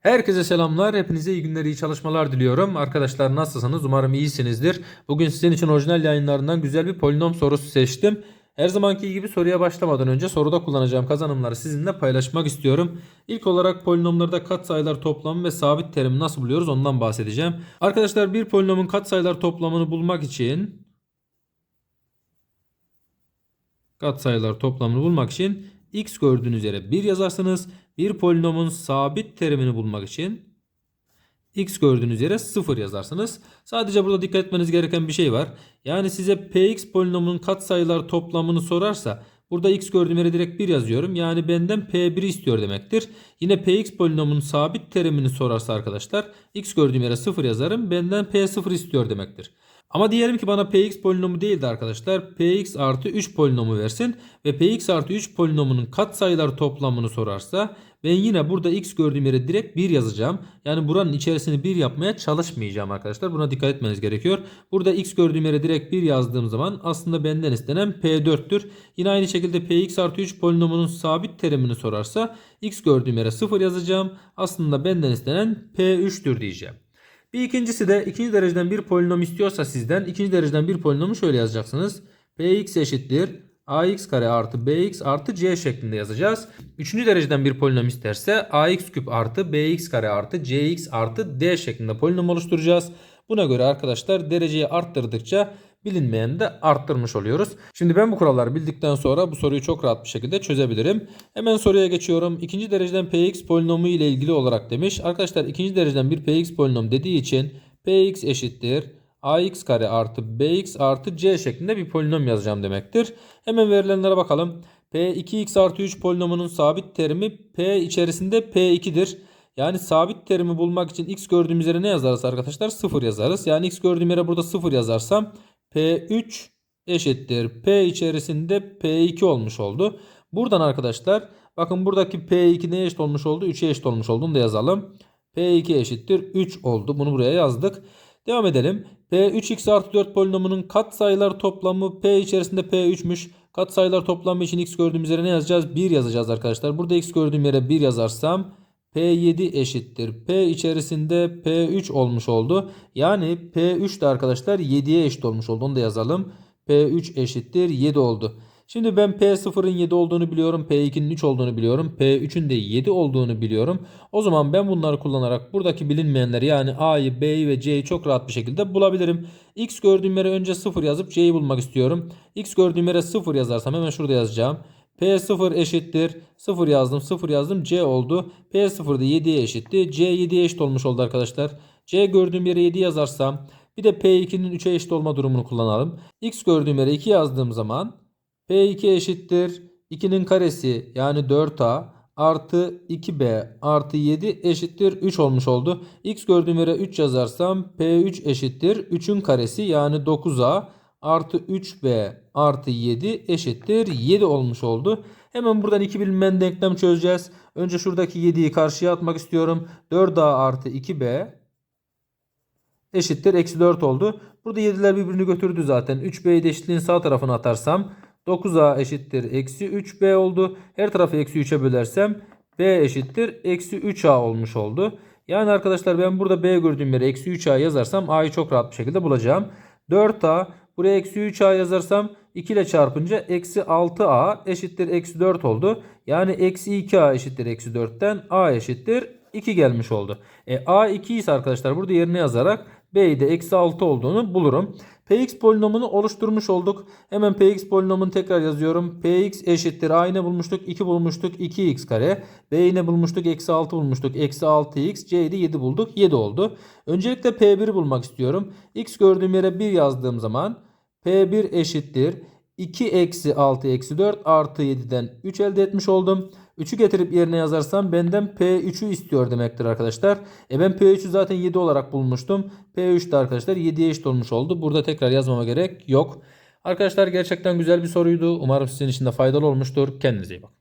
Herkese selamlar. Hepinize iyi günler, iyi çalışmalar diliyorum. Arkadaşlar nasılsınız? Umarım iyisinizdir. Bugün sizin için orijinal yayınlarından güzel bir polinom sorusu seçtim. Her zamanki gibi soruya başlamadan önce soruda kullanacağım kazanımları sizinle paylaşmak istiyorum. İlk olarak polinomlarda katsayılar toplamı ve sabit terimi nasıl buluyoruz ondan bahsedeceğim. Arkadaşlar bir polinomun katsayılar toplamını bulmak için katsayılar toplamını bulmak için x gördüğünüz yere 1 yazarsınız. Bir polinomun sabit terimini bulmak için x gördüğünüz yere 0 yazarsınız. Sadece burada dikkat etmeniz gereken bir şey var. Yani size px polinomunun katsayılar toplamını sorarsa burada x gördüğüm yere direkt 1 yazıyorum. Yani benden p1'i istiyor demektir. Yine px polinomunun sabit terimini sorarsa arkadaşlar x gördüğüm yere 0 yazarım. Benden p0 istiyor demektir. Ama diyelim ki bana px polinomu değil de arkadaşlar px artı 3 polinomu versin ve px artı 3 polinomunun katsayılar toplamını sorarsa ben yine burada x gördüğüm yere direkt 1 yazacağım. Yani buranın içerisini 1 yapmaya çalışmayacağım arkadaşlar. Buna dikkat etmeniz gerekiyor. Burada x gördüğüm yere direkt 1 yazdığım zaman aslında benden istenen p4'tür. Yine aynı şekilde px artı 3 polinomunun sabit terimini sorarsa x gördüğüm yere 0 yazacağım. Aslında benden istenen p3'tür diyeceğim. Bir ikincisi de ikinci dereceden bir polinom istiyorsa sizden ikinci dereceden bir polinomu şöyle yazacaksınız. px eşittir ax kare artı bx artı c şeklinde yazacağız. Üçüncü dereceden bir polinom isterse ax küp artı bx kare artı cx artı d şeklinde polinom oluşturacağız. Buna göre arkadaşlar dereceyi arttırdıkça bilinmeyeni de arttırmış oluyoruz. Şimdi ben bu kuralları bildikten sonra bu soruyu çok rahat bir şekilde çözebilirim. Hemen soruya geçiyorum. İkinci dereceden px polinomu ile ilgili olarak demiş. Arkadaşlar ikinci dereceden bir px polinom dediği için px eşittir ax kare artı bx artı c şeklinde bir polinom yazacağım demektir. Hemen verilenlere bakalım. p2x artı 3 polinomunun sabit terimi p içerisinde p2'dir. Yani sabit terimi bulmak için x gördüğüm yere ne yazarız arkadaşlar? 0 yazarız. Yani x gördüğüm yere burada 0 yazarsam P3 eşittir. P içerisinde P2 olmuş oldu. Buradan arkadaşlar bakın buradaki P2 neye eşit olmuş oldu? 3'e eşit olmuş olduğunu da yazalım. P2 eşittir 3 oldu. Bunu buraya yazdık. Devam edelim. P3x artı 4 polinomunun katsayılar toplamı P içerisinde P3'müş. Katsayılar toplamı için x gördüğümüz yere ne yazacağız? 1 yazacağız arkadaşlar. Burada x gördüğüm yere 1 yazarsam P7 eşittir. P içerisinde P3 olmuş oldu. Yani P3 de arkadaşlar 7'ye eşit olmuş oldu. Onu da yazalım. P3 eşittir 7 oldu. Şimdi ben P0'ın 7 olduğunu biliyorum. P2'nin 3 olduğunu biliyorum. P3'ün de 7 olduğunu biliyorum. O zaman ben bunları kullanarak buradaki bilinmeyenleri yani A'yı, B'yi ve C'yi çok rahat bir şekilde bulabilirim. X gördüğüm yere önce 0 yazıp C'yi bulmak istiyorum. X gördüğüm yere 0 yazarsam hemen şurada yazacağım. P0 eşittir. 0 yazdım 0 yazdım C oldu. P0 da 7'ye eşitti. C 7'ye eşit olmuş oldu arkadaşlar. C gördüğüm yere 7 yazarsam bir de P2'nin 3'e eşit olma durumunu kullanalım. X gördüğüm yere 2 yazdığım zaman P2 eşittir. 2'nin karesi yani 4A artı 2B artı 7 eşittir 3 olmuş oldu. X gördüğüm yere 3 yazarsam P3 eşittir. 3'ün karesi yani 9A artı 3b artı 7 eşittir 7 olmuş oldu. Hemen buradan iki bilinmeyen denklem çözeceğiz. Önce şuradaki 7'yi karşıya atmak istiyorum. 4a artı 2b eşittir eksi 4 oldu. Burada 7'ler birbirini götürdü zaten. 3b'yi de eşitliğin sağ tarafına atarsam 9a eşittir eksi 3b oldu. Her tarafı eksi 3'e bölersem b eşittir eksi 3a olmuş oldu. Yani arkadaşlar ben burada b gördüğüm yere eksi 3a yazarsam a'yı çok rahat bir şekilde bulacağım. 4a Buraya eksi 3a yazarsam 2 ile çarpınca eksi 6a eşittir eksi 4 oldu. Yani eksi 2a eşittir eksi 4'ten a eşittir 2 gelmiş oldu. E, a 2 ise arkadaşlar burada yerine yazarak b'yi de eksi 6 olduğunu bulurum. Px polinomunu oluşturmuş olduk. Hemen Px polinomunu tekrar yazıyorum. Px eşittir. A ne bulmuştuk? 2 bulmuştuk. 2x kare. B ne bulmuştuk? Eksi 6 bulmuştuk. Eksi 6x. C'yi de 7 bulduk. 7 oldu. Öncelikle P1'i bulmak istiyorum. X gördüğüm yere 1 yazdığım zaman P1 eşittir. 2 eksi 6 eksi 4 artı 7'den 3 elde etmiş oldum. 3'ü getirip yerine yazarsam benden P3'ü istiyor demektir arkadaşlar. E ben P3'ü zaten 7 olarak bulmuştum. P3 de arkadaşlar 7'ye eşit olmuş oldu. Burada tekrar yazmama gerek yok. Arkadaşlar gerçekten güzel bir soruydu. Umarım sizin için de faydalı olmuştur. Kendinize iyi bakın.